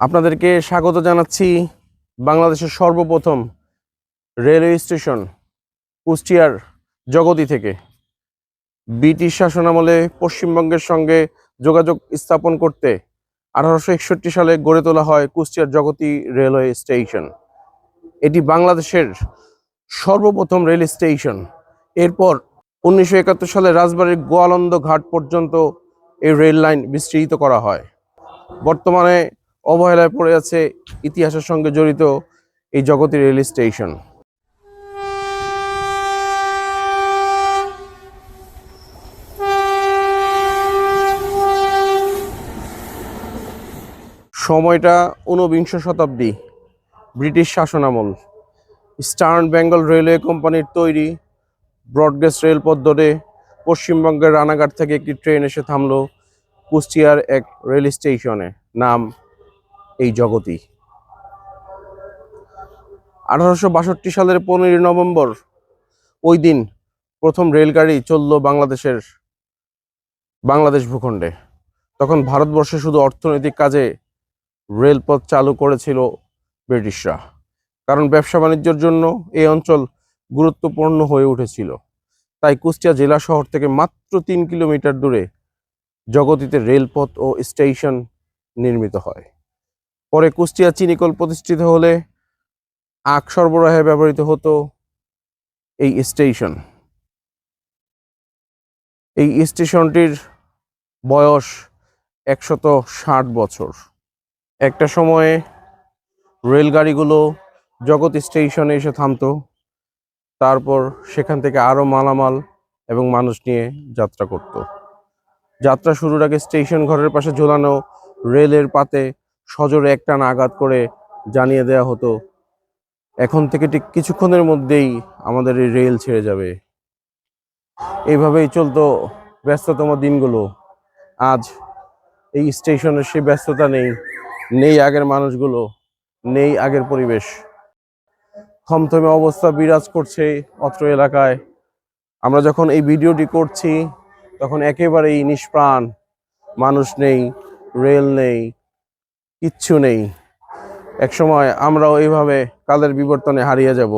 আপনাদেরকে স্বাগত জানাচ্ছি বাংলাদেশের সর্বপ্রথম রেলওয়ে স্টেশন কুষ্টিয়ার জগতি থেকে। ব্রিটিশ শাসনামলে পশ্চিমবঙ্গের সঙ্গে যোগাযোগ স্থাপন করতে আঠারোশো একষট্টি সালে গড়ে তোলা হয় কুষ্টিয়ার জগতি রেলওয়ে স্টেশন। এটি বাংলাদেশের সর্বপ্রথম রেল স্টেশন। এরপর উনিশশো একাত্তর সালে রাজবাড়ির গোয়ালন্দ ঘাট পর্যন্ত এই রেল লাইন বিস্তৃত করা হয়। বর্তমানে অবহেলায় পড়ে আছে, ইতিহাসের সঙ্গে জড়িত এই জগতী রেল স্টেশন। সময়টা ঊনবিংশ শতাব্দী, ব্রিটিশ শাসনামল। স্টার্ন বেঙ্গল রেলওয়ে কোম্পানির তৈরি ব্রডগেজ রেলপথ ধরে পশ্চিমবঙ্গের রানাঘাট থেকে একটি ট্রেন এসে থামলো কুষ্টিয়ার এক রেল স্টেশনে। নাম এই জগতী আঠারোশো সালের পনেরোই নভেম্বর, ওই দিন প্রথম রেলগাড়ি চলল বাংলাদেশের, বাংলাদেশ ভূখণ্ডে। তখন ভারতবর্ষে শুধু অর্থনৈতিক কাজে রেলপথ চালু করেছিল ব্রিটিশরা। কারণ ব্যবসা বাণিজ্যের জন্য এই অঞ্চল গুরুত্বপূর্ণ হয়ে উঠেছিল। তাই কুষ্টিয়া জেলা শহর থেকে মাত্র তিন কিলোমিটার দূরে জগতিতে রেলপথ ও স্টেশন নির্মিত হয়। পরে কুষ্টিয়া চিনিকল প্রতিষ্ঠিত হলে আখ সরবরাহে ব্যবহৃত হতো এই স্টেশন। এই স্টেশনটির বয়স একশত ষাট বছর। একটা সময়ে রেলগাড়িগুলো জগৎ স্টেশনে এসে থামতো। তারপর সেখান থেকে আরও মালামাল এবং মানুষ নিয়ে যাত্রা করত। যাত্রা শুরুর আগে স্টেশন ঘরের পাশে ঝোলানো রেলের পাতে সজোরে একটানা আঘাত করে জানিয়ে দেওয়া হতো, এখন থেকে ঠিক কিছুক্ষণের মধ্যেই আমাদের এই রেল ছেড়ে যাবে। এইভাবেই চলতো ব্যস্ততম দিনগুলো। আজ এই স্টেশনের সেই ব্যস্ততা নেই নেই আগের মানুষগুলো, নেই আগের পরিবেশ। থমথমে অবস্থা বিরাজ করছে অত্র এলাকায়। আমরা যখন এই ভিডিওটি করছি, তখন একেবারেই নিষ্প্রাণ। মানুষ নেই, রেল নেই কিচ্ছু নেই। একসময় আমরাও এইভাবে কালের বিবর্তনে হারিয়ে যাব।